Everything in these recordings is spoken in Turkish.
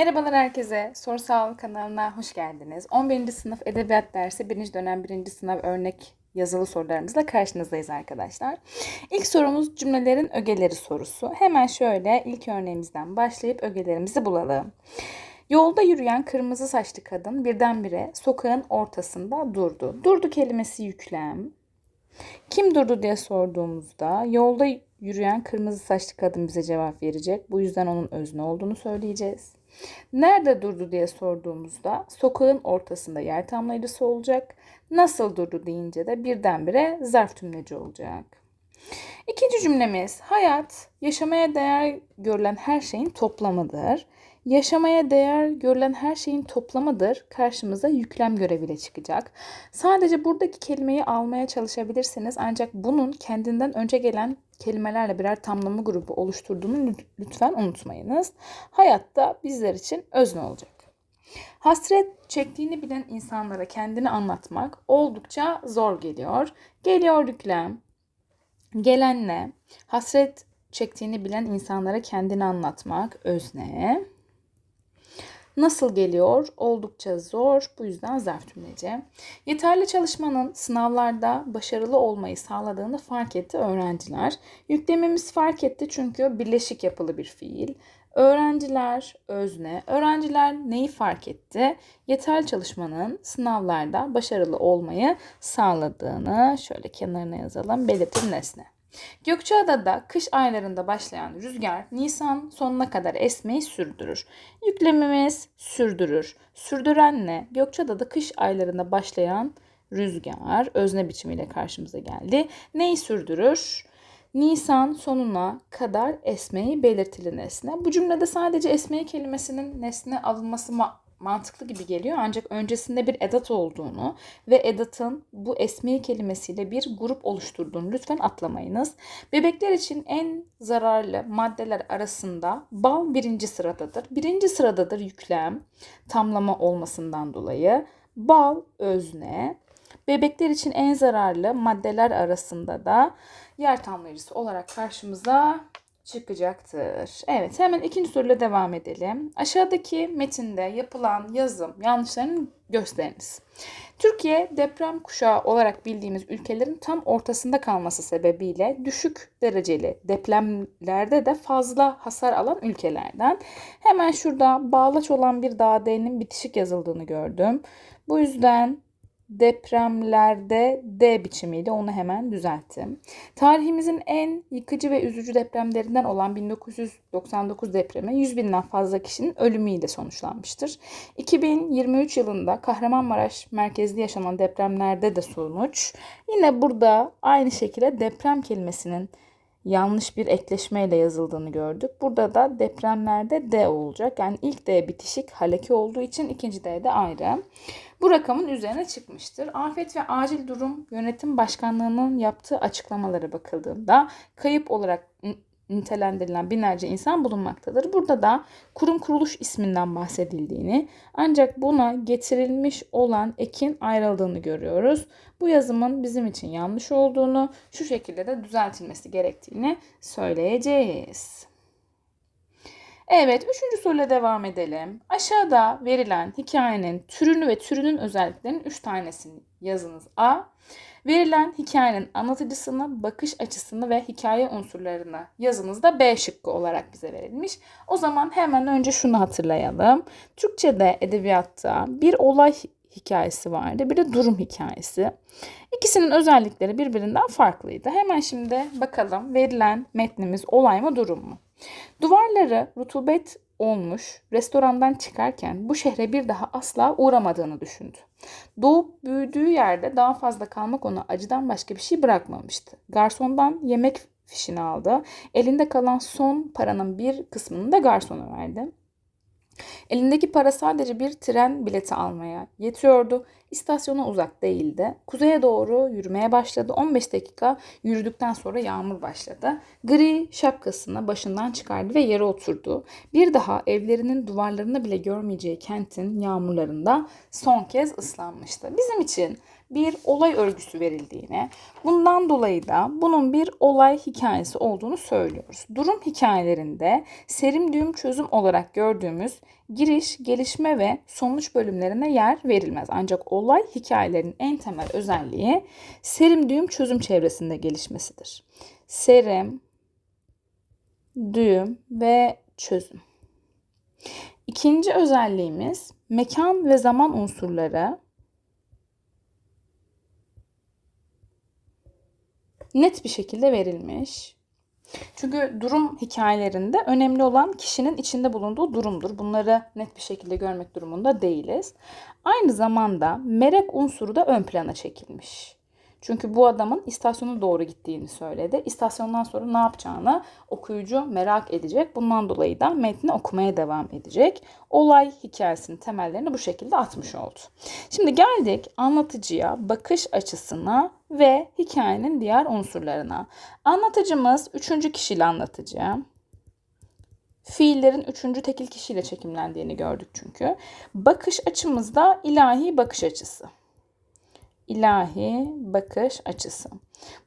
Merhabalar herkese. Sorsal kanalına hoş geldiniz. 11. sınıf edebiyat dersi 1. dönem 1. sınav örnek yazılı sorularımızla karşınızdayız arkadaşlar. İlk sorumuz cümlelerin ögeleri sorusu. Hemen şöyle ilk örneğimizden başlayıp ögelerimizi bulalım. Yolda yürüyen kırmızı saçlı kadın birdenbire sokağın ortasında durdu. Durdu kelimesi yüklem. Kim durdu diye sorduğumuzda yolda yürüyen kırmızı saçlı kadın bize cevap verecek. Bu yüzden onun özne olduğunu söyleyeceğiz. Nerede durdu diye sorduğumuzda sokağın ortasında yer tamlayıcısı olacak. Nasıl durdu deyince de birdenbire zarf tümleci olacak. İkinci cümlemiz hayat yaşamaya değer görülen her şeyin toplamıdır. Yaşamaya değer görülen her şeyin toplamıdır karşımıza yüklem göreviyle çıkacak. Sadece buradaki kelimeyi almaya çalışabilirsiniz ancak bunun kendinden önce gelen kelimelerle birer tamlama grubu oluşturduğunu lütfen unutmayınız. Hayatta bizler için özne olacak. Hasret çektiğini bilen insanlara kendini anlatmak oldukça zor geliyor. Geliyor yüklem. Gelen ne? Hasret çektiğini bilen insanlara kendini anlatmak özne. Nasıl geliyor? Oldukça zor. Bu yüzden zarf tümleci. Yeterli çalışmanın sınavlarda başarılı olmayı sağladığını fark etti öğrenciler. Yüklememiz fark etti çünkü birleşik yapılı bir fiil. Öğrenciler özne. Öğrenciler neyi fark etti? Yeterli çalışmanın sınavlarda başarılı olmayı sağladığını şöyle kenarına yazalım. Belirtin nesne. Gökçeada'da kış aylarında başlayan rüzgar Nisan sonuna kadar esmeyi sürdürür. Yüklememiz sürdürür. Sürdüren ne? Gökçeada'da kış aylarında başlayan rüzgar özne biçimiyle karşımıza geldi. Neyi sürdürür? Nisan sonuna kadar esmeyi belirtili nesne. Bu cümlede sadece esmeyi kelimesinin nesne alınması mantıklı gibi geliyor ancak öncesinde bir edat olduğunu ve edatın bu esmi kelimesiyle bir grup oluşturduğunu lütfen atlamayınız. Bebekler için en zararlı maddeler arasında bal birinci sıradadır. Birinci sıradadır yüklem tamlama olmasından dolayı. Bal özne. Bebekler için en zararlı maddeler arasında da yer tamlayıcısı olarak karşımıza çıkacaktır. Evet hemen ikinci soruyla devam edelim. Aşağıdaki metinde yapılan yazım yanlışlarını gösteriniz. Türkiye deprem kuşağı olarak bildiğimiz ülkelerin tam ortasında kalması sebebiyle düşük dereceli depremlerde de fazla hasar alan ülkelerden. Hemen şurada bağlaç olan bir dağ bitişik yazıldığını gördüm. Bu yüzden depremlerde D biçimiyle onu hemen düzelttim. Tarihimizin en yıkıcı ve üzücü depremlerinden olan 1999 depremi 100 binden fazla kişinin ölümüyle sonuçlanmıştır. 2023 yılında Kahramanmaraş merkezli yaşanan depremlerde de sonuç. Yine burada aynı şekilde deprem kelimesinin yanlış bir ekleşmeyle yazıldığını gördük. Burada da depremlerde D olacak. Yani ilk D bitişik haleki olduğu için ikinci D de ayrı. Bu rakamın üzerine çıkmıştır. Afet ve Acil Durum Yönetim Başkanlığı'nın yaptığı açıklamalara bakıldığında kayıp olarak nitelendirilen binlerce insan bulunmaktadır. Burada da kurum kuruluş isminden bahsedildiğini ancak buna getirilmiş olan ekin ayrıldığını görüyoruz. Bu yazımın bizim için yanlış olduğunu, şu şekilde de düzeltilmesi gerektiğini söyleyeceğiz. Evet, üçüncü soruyla devam edelim. Aşağıda verilen hikayenin türünü ve türünün özelliklerinin üç tanesini yazınız. A. Verilen hikayenin anlatıcısını, bakış açısını ve hikaye unsurlarını yazınızda B şıkkı olarak bize verilmiş. O zaman hemen önce şunu hatırlayalım. Türkçe'de edebiyatta bir olay hikayesi vardı. Bir de durum hikayesi. İkisinin özellikleri birbirinden farklıydı. Hemen şimdi bakalım verilen metnimiz olay mı durum mu? Duvarları rutubet olmuş restorandan çıkarken bu şehre bir daha asla uğramadığını düşündü. Doğup büyüdüğü yerde daha fazla kalmak ona acıdan başka bir şey bırakmamıştı. Garsondan yemek fişini aldı. Elinde kalan son paranın bir kısmını da garsona verdi. Elindeki para sadece bir tren bileti almaya yetiyordu. İstasyona uzak değildi. Kuzeye doğru yürümeye başladı. 15 dakika yürüdükten sonra yağmur başladı. Gri şapkasını başından çıkardı ve yere oturdu. Bir daha evlerinin duvarlarını bile görmeyeceği kentin yağmurlarında son kez ıslanmıştı. Bizim için bir olay örgüsü verildiğini, bundan dolayı da bunun bir olay hikayesi olduğunu söylüyoruz. Durum hikayelerinde serim düğüm çözüm olarak gördüğümüz giriş, gelişme ve sonuç bölümlerine yer verilmez. Ancak olay hikayelerinin en temel özelliği serim düğüm çözüm çevresinde gelişmesidir. Serim, düğüm ve çözüm. İkinci özelliğimiz mekan ve zaman unsurları net bir şekilde verilmiş. Çünkü durum hikayelerinde önemli olan kişinin içinde bulunduğu durumdur. Bunları net bir şekilde görmek durumunda değiliz. Aynı zamanda merak unsuru da ön plana çekilmiş. Çünkü bu adamın istasyona doğru gittiğini söyledi. İstasyondan sonra ne yapacağını okuyucu merak edecek. Bundan dolayı da metni okumaya devam edecek. Olay hikayesinin temellerini bu şekilde atmış oldu. Şimdi geldik anlatıcıya, bakış açısına ve hikayenin diğer unsurlarına. Anlatıcımız üçüncü kişiyle anlatıcı. Fiillerin üçüncü tekil kişiyle çekimlendiğini gördük çünkü. Bakış açımızda ilahi bakış açısı ilahi bakış açısı.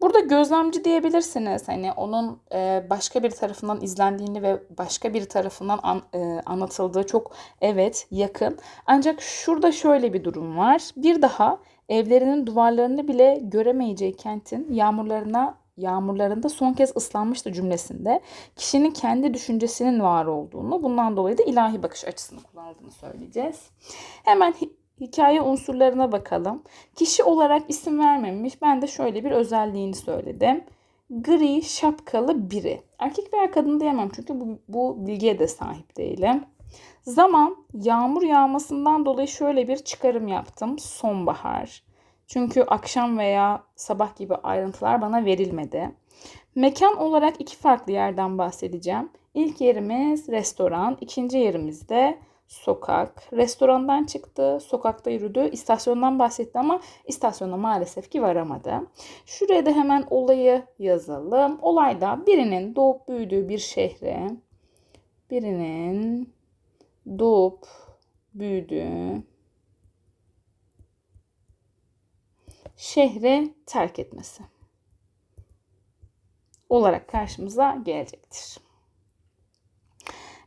Burada gözlemci diyebilirsiniz. Hani onun e, başka bir tarafından izlendiğini ve başka bir tarafından an, e, anlatıldığı çok evet yakın. Ancak şurada şöyle bir durum var. Bir daha evlerinin duvarlarını bile göremeyeceği kentin yağmurlarına yağmurlarında son kez ıslanmıştı cümlesinde kişinin kendi düşüncesinin var olduğunu bundan dolayı da ilahi bakış açısını kullandığını söyleyeceğiz. Hemen hikaye unsurlarına bakalım. Kişi olarak isim vermemiş. Ben de şöyle bir özelliğini söyledim. Gri şapkalı biri. Erkek veya kadın diyemem çünkü bu, bu bilgiye de sahip değilim. Zaman yağmur yağmasından dolayı şöyle bir çıkarım yaptım. Sonbahar. Çünkü akşam veya sabah gibi ayrıntılar bana verilmedi. Mekan olarak iki farklı yerden bahsedeceğim. İlk yerimiz restoran, ikinci yerimiz de sokak. Restorandan çıktı, sokakta yürüdü. İstasyondan bahsetti ama istasyona maalesef ki varamadı. Şuraya da hemen olayı yazalım. Olayda birinin doğup büyüdüğü bir şehre, birinin doğup büyüdüğü şehre terk etmesi olarak karşımıza gelecektir.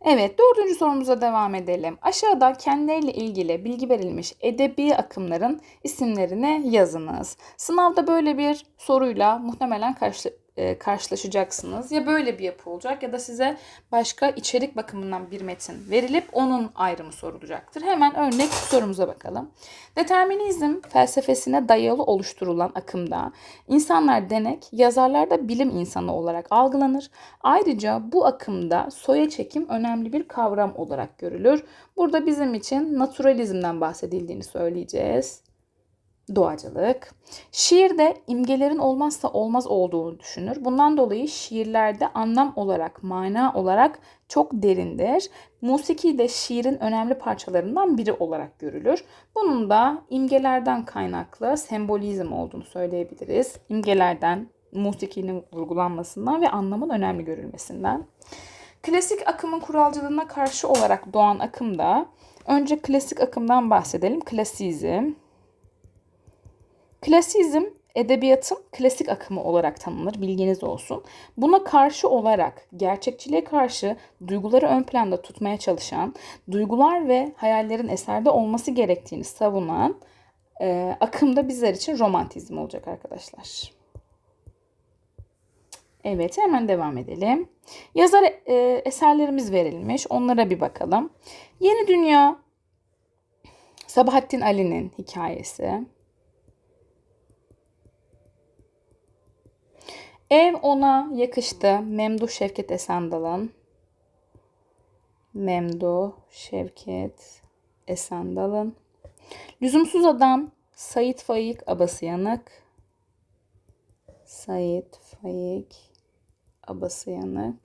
Evet dördüncü sorumuza devam edelim. Aşağıda kendileriyle ilgili bilgi verilmiş edebi akımların isimlerini yazınız. Sınavda böyle bir soruyla muhtemelen karşı, e, karşılaşacaksınız. Ya böyle bir yapı olacak ya da size başka içerik bakımından bir metin verilip onun ayrımı sorulacaktır. Hemen örnek sorumuza bakalım. Determinizm felsefesine dayalı oluşturulan akımda insanlar denek, yazarlar da bilim insanı olarak algılanır. Ayrıca bu akımda soya çekim önemli bir kavram olarak görülür. Burada bizim için naturalizmden bahsedildiğini söyleyeceğiz doğacılık. Şiirde imgelerin olmazsa olmaz olduğunu düşünür. Bundan dolayı şiirlerde anlam olarak, mana olarak çok derindir. Musiki de şiirin önemli parçalarından biri olarak görülür. Bunun da imgelerden kaynaklı sembolizm olduğunu söyleyebiliriz. İmgelerden, musikinin vurgulanmasından ve anlamın önemli görülmesinden. Klasik akımın kuralcılığına karşı olarak doğan akımda önce klasik akımdan bahsedelim. Klasizm, Klasizm edebiyatın klasik akımı olarak tanınır. Bilginiz olsun. Buna karşı olarak gerçekçiliğe karşı duyguları ön planda tutmaya çalışan, duygular ve hayallerin eserde olması gerektiğini savunan e, akım da bizler için romantizm olacak arkadaşlar. Evet hemen devam edelim. Yazar e, eserlerimiz verilmiş. Onlara bir bakalım. Yeni Dünya Sabahattin Ali'nin hikayesi. Ev ona yakıştı. Memduh Şevket Esendal'ın. Memduh Şevket Esendal'ın. Lüzumsuz Adam Sayit Faik Abası Yanık. Sayit Faik Abası Yanık.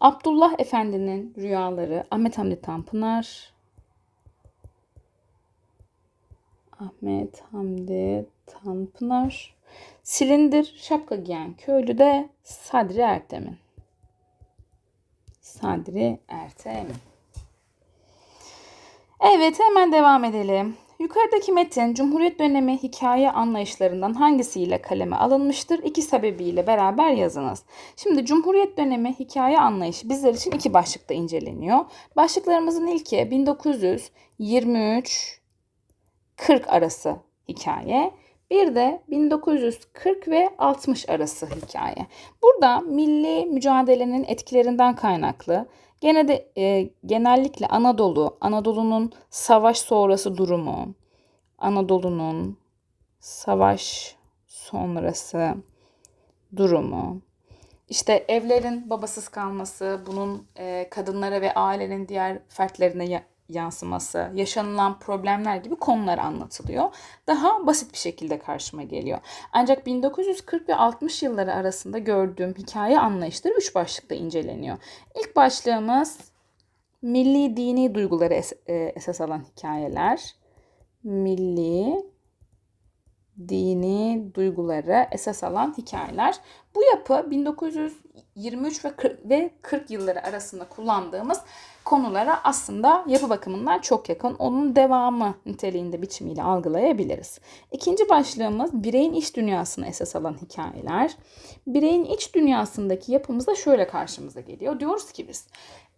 Abdullah Efendi'nin Rüyaları Ahmet Hamdi Tanpınar. Ahmet Hamdi Tanpınar. Silindir şapka giyen köylü de Sadri Ertem'in. Sadri Ertem'in. Evet hemen devam edelim. yukarıdaki metin Cumhuriyet dönemi hikaye anlayışlarından hangisiyle kaleme alınmıştır? İki sebebiyle beraber yazınız. Şimdi Cumhuriyet dönemi hikaye anlayışı bizler için iki başlıkta inceleniyor. Başlıklarımızın ilki 1923 40 arası hikaye. Bir de 1940 ve 60 arası hikaye. Burada milli mücadelenin etkilerinden kaynaklı gene de e, genellikle Anadolu, Anadolu'nun savaş sonrası durumu, Anadolu'nun savaş sonrası durumu, işte evlerin babasız kalması, bunun e, kadınlara ve ailenin diğer fertlerine yansıması, yaşanılan problemler gibi konular anlatılıyor. Daha basit bir şekilde karşıma geliyor. Ancak 1940 ve 60 yılları arasında gördüğüm hikaye anlayışları üç başlıkta inceleniyor. İlk başlığımız milli dini duyguları es- e, esas alan hikayeler. Milli dini duyguları esas alan hikayeler. Bu yapı 1923 ve 40, ve 40 yılları arasında kullandığımız konulara aslında yapı bakımından çok yakın. Onun devamı niteliğinde biçimiyle algılayabiliriz. İkinci başlığımız bireyin iç dünyasını esas alan hikayeler. Bireyin iç dünyasındaki yapımız da şöyle karşımıza geliyor. Diyoruz ki biz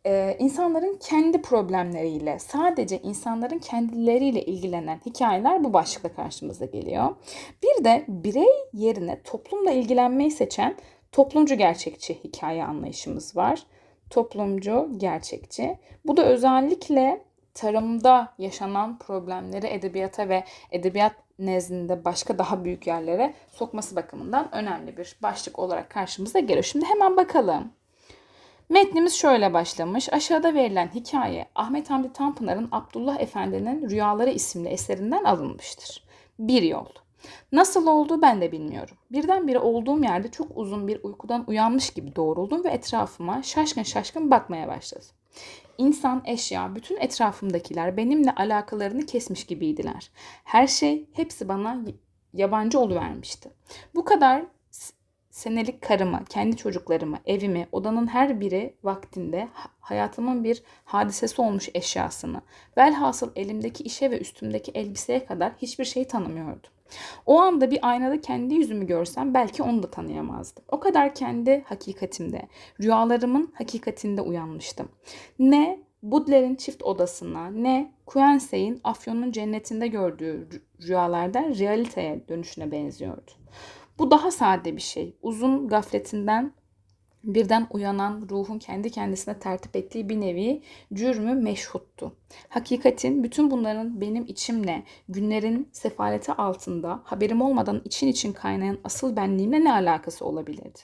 e, insanların kendi problemleriyle, sadece insanların kendileriyle ilgilenen hikayeler bu başlıkla karşımıza geliyor. Bir de birey yerine toplumla ilgilenmeyi seçen toplumcu gerçekçi hikaye anlayışımız var. Toplumcu gerçekçi. Bu da özellikle tarımda yaşanan problemleri edebiyata ve edebiyat nezdinde başka daha büyük yerlere sokması bakımından önemli bir başlık olarak karşımıza geliyor. Şimdi hemen bakalım. Metnimiz şöyle başlamış. Aşağıda verilen hikaye Ahmet Hamdi Tanpınar'ın Abdullah Efendi'nin Rüyaları isimli eserinden alınmıştır. Bir yol. Nasıl oldu ben de bilmiyorum. Birdenbire olduğum yerde çok uzun bir uykudan uyanmış gibi doğruldum ve etrafıma şaşkın şaşkın bakmaya başladım. İnsan, eşya, bütün etrafımdakiler benimle alakalarını kesmiş gibiydiler. Her şey, hepsi bana yabancı oluvermişti. Bu kadar senelik karımı, kendi çocuklarımı, evimi, odanın her biri vaktinde hayatımın bir hadisesi olmuş eşyasını, velhasıl elimdeki işe ve üstümdeki elbiseye kadar hiçbir şey tanımıyordum. O anda bir aynada kendi yüzümü görsem belki onu da tanıyamazdım. O kadar kendi hakikatimde, rüyalarımın hakikatinde uyanmıştım. Ne Budler'in çift odasına ne Kuensey'in Afyon'un cennetinde gördüğü rüyalardan realiteye dönüşüne benziyordu. Bu daha sade bir şey. Uzun gafletinden birden uyanan ruhun kendi kendisine tertip ettiği bir nevi cürmü meşhuttu. Hakikatin bütün bunların benim içimle, günlerin sefaleti altında haberim olmadan için için kaynayan asıl benliğimle ne alakası olabilirdi?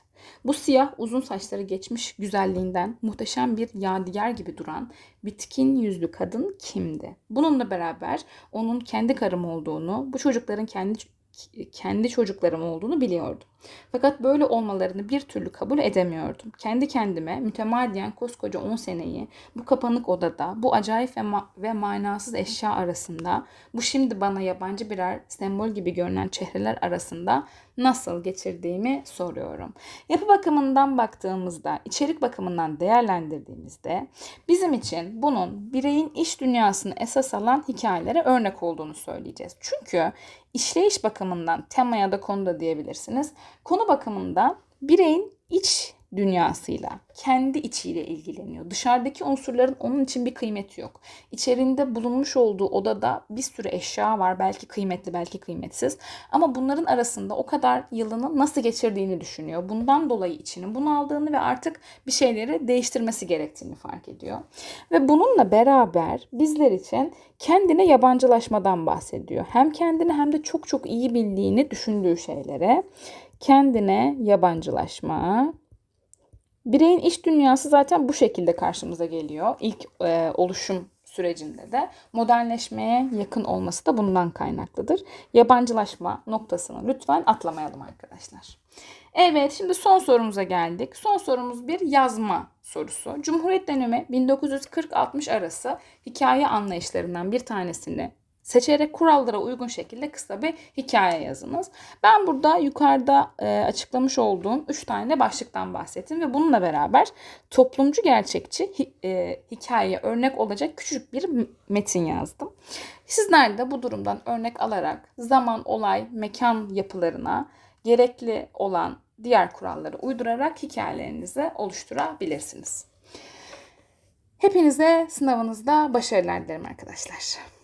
Bu siyah uzun saçları geçmiş güzelliğinden muhteşem bir yadigar gibi duran bitkin yüzlü kadın kimdi? Bununla beraber onun kendi karım olduğunu, bu çocukların kendi kendi çocuklarım olduğunu biliyordum. Fakat böyle olmalarını bir türlü kabul edemiyordum. Kendi kendime mütemadiyen koskoca 10 seneyi bu kapanık odada, bu acayip ve, ma- ve manasız eşya arasında, bu şimdi bana yabancı birer sembol gibi görünen çehreler arasında nasıl geçirdiğimi soruyorum. Yapı bakımından baktığımızda, içerik bakımından değerlendirdiğimizde bizim için bunun bireyin iş dünyasını esas alan hikayelere örnek olduğunu söyleyeceğiz. Çünkü işleyiş bakımından tema ya da konu da diyebilirsiniz. Konu bakımından bireyin iç dünyasıyla, kendi içiyle ilgileniyor. Dışarıdaki unsurların onun için bir kıymeti yok. İçerinde bulunmuş olduğu odada bir sürü eşya var. Belki kıymetli, belki kıymetsiz. Ama bunların arasında o kadar yılını nasıl geçirdiğini düşünüyor. Bundan dolayı içini bunaldığını ve artık bir şeyleri değiştirmesi gerektiğini fark ediyor. Ve bununla beraber bizler için kendine yabancılaşmadan bahsediyor. Hem kendini hem de çok çok iyi bildiğini düşündüğü şeylere kendine yabancılaşma, Bireyin iç dünyası zaten bu şekilde karşımıza geliyor. İlk e, oluşum sürecinde de modernleşmeye yakın olması da bundan kaynaklıdır. Yabancılaşma noktasını lütfen atlamayalım arkadaşlar. Evet şimdi son sorumuza geldik. Son sorumuz bir yazma sorusu. Cumhuriyet dönemi 1940-60 arası hikaye anlayışlarından bir tanesini seçerek kurallara uygun şekilde kısa bir hikaye yazınız. Ben burada yukarıda e, açıklamış olduğum 3 tane başlıktan bahsettim ve bununla beraber toplumcu gerçekçi hi, e, hikayeye örnek olacak küçük bir metin yazdım. Sizler de bu durumdan örnek alarak zaman, olay, mekan yapılarına gerekli olan diğer kuralları uydurarak hikayelerinizi oluşturabilirsiniz. Hepinize sınavınızda başarılar dilerim arkadaşlar.